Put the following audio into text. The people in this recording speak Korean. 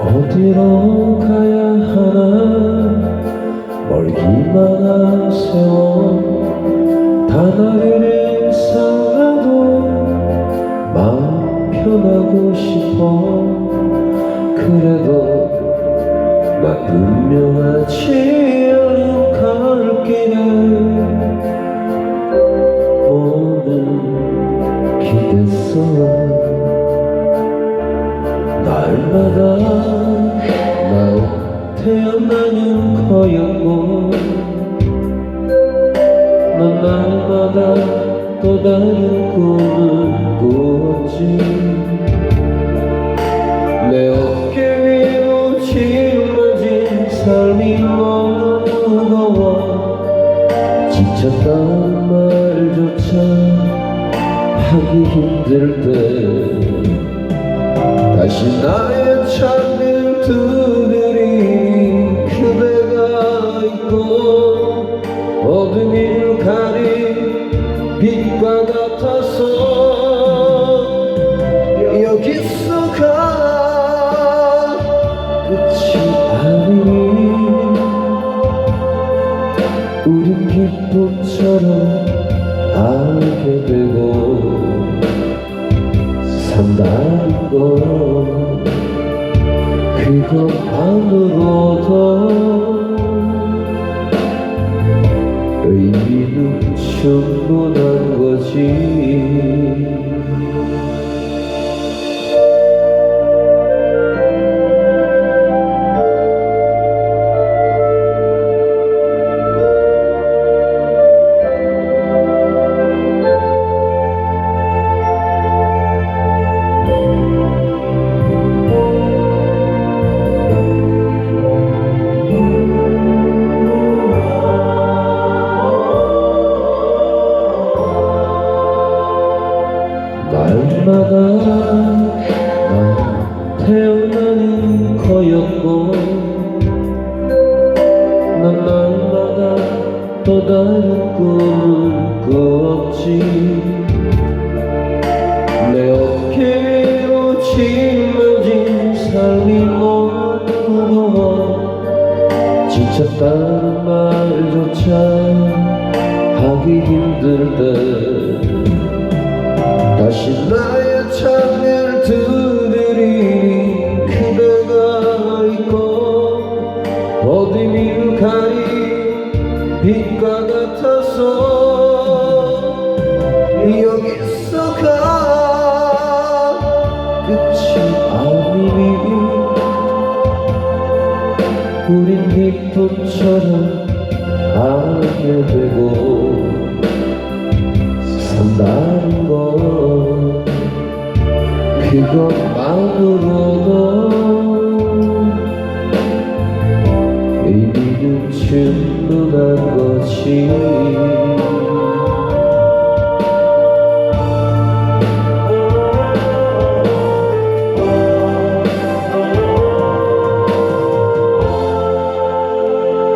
어디로 가야 하나? 멀기만 하세요. 단아리를 쌓아도 마음 편하고 싶어. 그래도 나 분명하지 않은 갈 길에 오늘 기댔어 날마다 나 태어나는 거였고 넌 날마다 또 다른 꿈을 꾸었지 삶이 너무 무거워. 지쳤다는 말조차 하기 힘들 때. 다시 나의 창을 두드리 그대가 있고 어둠을 가린 빛과 같아서 여기서 가. 끝이 아니니 기쁨처럼 알게 되고 산다는 건 그것만으로도 의미는 충분한 거지 날마다 난 태어나는 거였고 난 날마다 또 다른 꿈을 꾸었지. 내 어깨 위로 짊어진 삶이 너무 무거워 지쳤다는 말조차 하기 힘들 때 다시 나의 창을 두드리니 그대가 있고 어둠을 가린 빛과 같아서 여기서가 끝이 아니니 우린 기쁨처럼 알게 되 그것만으로도 의미는 충분한 거지